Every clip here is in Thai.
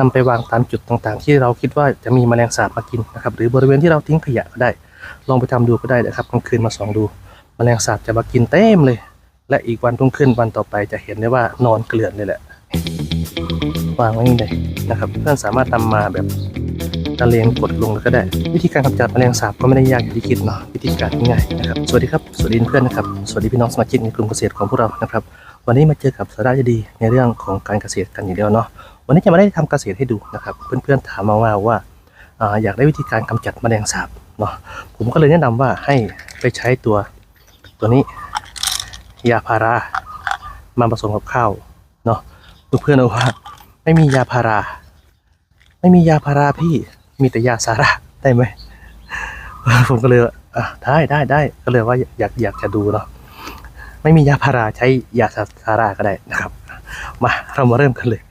นำไปวางตามจุดต่างๆ ที่เราคิดว่าจะมีแมลงสาบมากินนะครับหรือบริเวณที่เราทิ้งขยะก็ได้ ลองไปทำดูก็ได้นะครับกลางคืนมาส่องดู แมลงสาบจะมากินเต็มเลย และอีกวันรุ่งขึ้นวันต่อไปจะเห็นได้ว่านอนเกลื่อนเลยแหละวางไว้นี่เลยนะครับเพื่อนสามารถนำมาแบบตะเลงกดลงแล้วก็ได้ วิธีการกำจัดแมลงสาบก็ไม่ได้ยากอย่างที่คิดเนาะวิธีการง่ายๆนะครับสวัสดีครับสวัสดีเพื่อนนะครับสวัสดีพี่น้องสมาชิกในกลุ่มเกษตรของพวกเรานะครับวันนี้มาเจอกับสาระดีในเรื่องของการเกษตรกันอย่างเดียวเนาะ วันนี้จะมาได้ทำเกษตรให้ดูนะครับ เพื่อนๆถามมาว่าว่าอยากได้วิธีการกำจัดแมลงสาบเนาะผมก็เลยแนะนำว่าให้ไปใช้ตัวตัวนี้ยาพารามาผสมกับข้าวเนาะเพื่อนๆเอาว่าไม่มียาพารา ไม่มียาพาราพี่มีแต่ยาสาระได้ไหมผมก็เลยอะได้ได้ได้ก็เลยว่าอยากอยากจะดูเนาะไม่มียาพาราใช้ยาสาราก็ได้นะครับ มาเรามาเริ่มกันเลย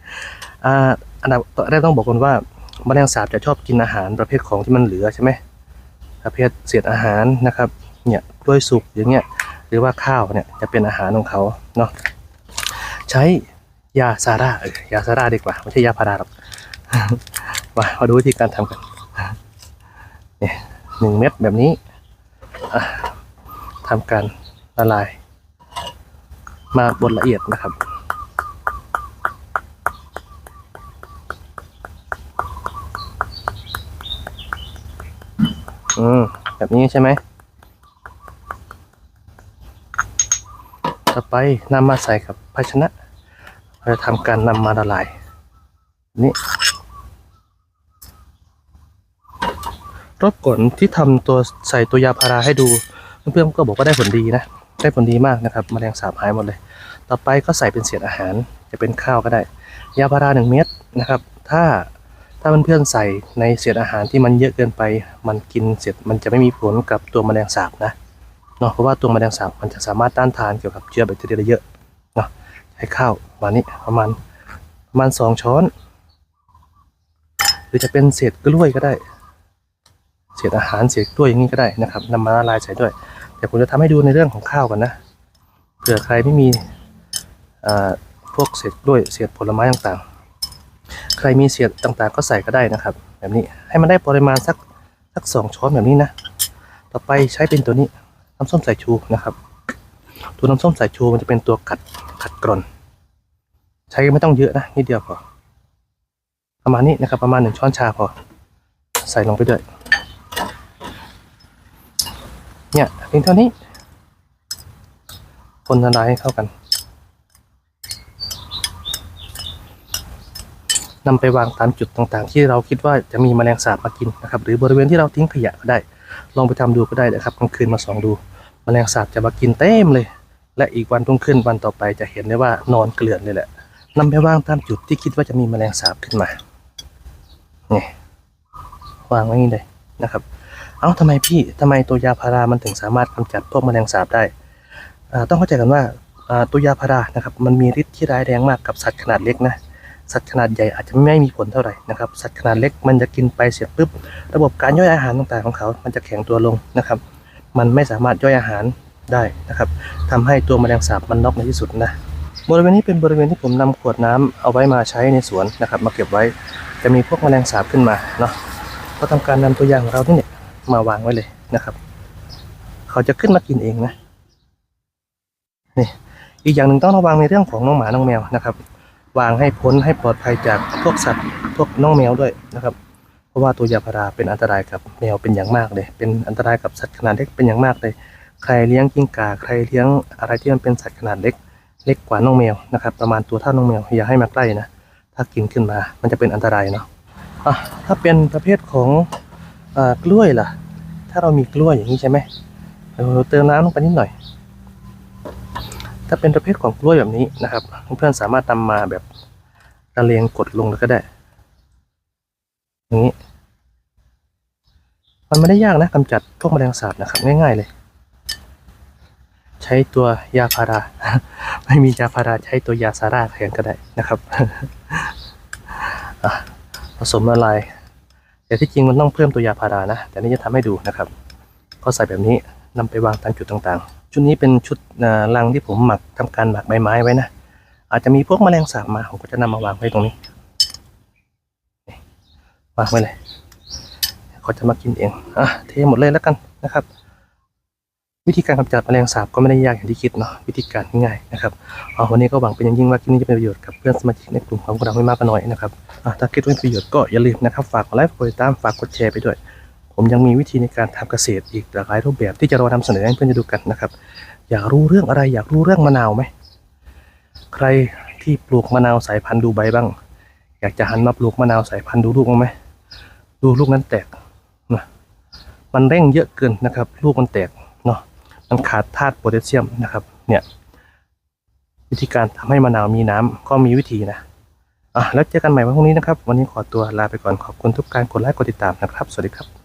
อันดับแรกต้องบอกก่อนว่าแมลงสาบจะชอบกินอาหารประเภทของที่มันเหลือใช่ไหมประเภทเศษอาหารนะครับเนี่ยกล้วยสุกอย่างเงี้ยหรือว่าข้าวเนี่ยจะเป็นอาหารของเขาเนาะใช้ยาซาร่าเออยาซาร่าดีกว่าไม่ใช่ยาพาราหรอกมามาดูวิธีการทำกันเนี่ยหนึ่งเม็ดแบบนี้ทำการละลาย มาบดละเอียดนะครับ อืม แบบนี้ใช่ไหม ต่อไปนำมาใส่กับภาชนะ เราจะทำการนำมาละลาย นี่รอบก่อนที่ทำตัวใส่ตัวยาพาราให้ดู เพื่อนๆก็บอกว่าได้ผลดีนะ ได้ผลดีมากนะครับมแมลงสาบหายหมดเลย ต่อไปก็ใส่เป็นเศษอาหาร จะเป็นข้าวก็ได้ ยาพาราหนึ่งเม็ดนะครับ ถ้า ถ้าเพื่อนๆใส่ในเศษอาหารที่มันเยอะเกินไป มันกินเสร็จมันจะไม่มีผลกับตัวแมลงสาบนะเนาะเพราะว่าตัวแมลงสาบมันจะสามารถต้านทานเกี่ยวกับเชื้อแบคทีเรียได้เยอะเนาะใช้ข้าวประมาณนี้ประมาณประมาณสองช้อน หรือจะเป็นเศษกล้วยก็ได้ เศษอาหารเศษกล้วยอย่างนี้ก็ได้นะครับนำมาละลายใส่ด้วย แต่ผมจะทำให้ดูในเรื่องของข้าวก่อนนะเผื่อใครไม่มีอ่าพวกเศษกล้วยเศษผลไม้ต่างๆ ใครมีเศษต่างๆ ก็ใส่ก็ได้นะครับ แบบนี้ให้มันได้ปริมาณสักสักสองช้อนแบบนี้นะ ต่อไปใช้เป็นตัวนี้น้ำส้มสายชูนะครับ ตัวน้ำส้มสายชูมันจะเป็นตัวขัดขัดกร่อนใช้ไม่ต้องเยอะนะนิดเดียวพอประมาณนี้นะครับประมาณหนึ่งช้อนชาพอ ใส่ลงไปด้วยเนี่ยเพียงเท่านี้ คนละลายให้เข้ากัน นำไปวางตามจุดต่างๆ ที่เราคิดว่าจะมีแมลงสาบมากินนะครับหรือบริเวณที่เราทิ้งขยะก็ได้ ลองไปทำดูก็ได้นะครับกลางคืนมาส่องดู แมลงสาบจะมากินเต็มเลย และอีกวันรุ่งขึ้นวันต่อไปจะเห็นได้ว่านอนเกลื่อนเลยแหละนำไปวางตามจุดที่คิดว่าจะมีแมลงสาบขึ้นมานี่วางไว้นี่เลยนะครับ เอ้าทำไมพี่ทำไมตัวยาพารามันถึงสามารถกำจัดพวกแมลงสาบได้อ่าต้องเข้าใจกันว่าอ่าตัวยาพารานะครับมันมีฤทธิ์ที่ร้ายแรงมากกับสัตว์ขนาดเล็กนะ สัตว์ขนาดใหญ่อาจจะไม่มีผลเท่าไหร่นะครับสัตว์ขนาดเล็กมันจะกินไปเสร็จปุ๊บ ระบบการย่อยอาหารต่างๆของเขา มันจะแข็งตัวลงนะครับ มันไม่สามารถย่อยอาหารได้นะครับทำให้ตัวแมลงสาบมันน็อกในที่สุดนะบริเวณนี้เป็นบริเวณที่ผมนำขวดน้ำเอาไว้มาใช้ในสวนนะครับ มาเก็บไว้จะมีพวกแมลงสาบขึ้นมาเนาะก็ทำการนำตัวอย่างของเราที่เนี่ยมาวางไว้เลยนะครับ เขาจะขึ้นมากินเองนะนี่อีกอย่างหนึ่งต้องระวังในเรื่องของน้องหมาน้องแมวนะครับ วางให้พ้นให้ปลอดภัยจากพวกสัตว์พวกน้องแมวด้วยนะครับ เพราะว่าตัวยาพาราเป็นอันตรายกับแมวเป็นอย่างมากเลย เป็นอันตรายกับสัตว์ขนาดเล็กเป็นอย่างมากเลย ใครเลี้ยงกิ้งก่าใครเลี้ยงอะไรที่มันเป็นสัตว์ขนาดเล็ก เล็กกว่าน้องแมวนะครับ ประมาณตัวเท่าน้องแมวอย่าให้มาใกล้นะ ถ้ากินขึ้นมา มันจะเป็นอันตรายเนาะอะถ้าเป็นประเภทของอ่ากล้วยล่ะ ถ้าเรามีกล้วยอย่างนี้ใช่ไหมเราเติมน้ำลงไปนิดหน่อย ถ้าเป็นประเภทของกล้วยแบบนี้นะครับ เพื่อนๆสามารถนำมาแบบระเลียงกดลงแล้วก็ได้อย่างนี้ มันไม่ได้ยากนะกำจัดพวกแมลงสาบนะครับ ง่าย ๆเลย ใช้ตัวยาพารา ไม่มียาพาราใช้ตัวยาซาร่าแทนก็ได้นะครับผสมละลายแต่ที่จริงมันต้องเพิ่มตัวยาพารานะ แต่นี่จะทำให้ดูนะครับ ก็ใส่แบบนี้นำไปวางตามจุดต่างๆ ชุดนี้เป็นชุดลังที่ผมหมักทำการหมักใบไม้ไว้นะ อาจจะมีพวกแมลงสาบมาผมก็จะนำมาวางไว้ตรงนี้วางไว้เลยเขาจะมากินเองอะเทหมดเลยแล้วกันนะครับ วิธีการกำจัดแมลงสาบก็ไม่ได้ยากอย่างที่คิดเนาะวิธีการง่ายนะครับเอาวันนี้ก็หวังเป็นอย่างยิ่งว่าคลิปนี้จะเป็นประโยชน์กับเพื่อนสมาชิกในกลุ่มของเราไม่มากก็น้อยนะครับอะถ้าคิดว่าเป็นประโยชน์ก็อย่าลืมนะครับ ฝากกดไลค์กดติดตามฝากกดแชร์ไปด้วย ผมยังมีวิธีในการทำเกษตรอีกหลากหลายรูปแบบที่จะรอนำเสนอให้เพื่อนได้ดูกันนะครับ อยากรู้เรื่องอะไรอยากรู้เรื่องมะนาวไหมใครที่ปลูกมะนาวสายพันธุ์ดูใบบ้าง อยากจะหันมาปลูกมะนาวสายพันธุ์ดูลูกบ้งไหมดูลูกนั้นแตกนะมันเร่งเยอะเกินนะครับ ลูกมันแตกเนาะมันขาดธาตุโพแทสเซียมนะครับ เนี่ยวิธีการทำให้มะนาวมีน้ำก็มีวิธีนะอะแล้วเจอกันใหม่วันพรุ่งนี้นะครับ วันนี้ขอตัวลาไปก่อนขอบคุณทุกการกดไลค์กดติดตามนะครับ สวัสดีครับ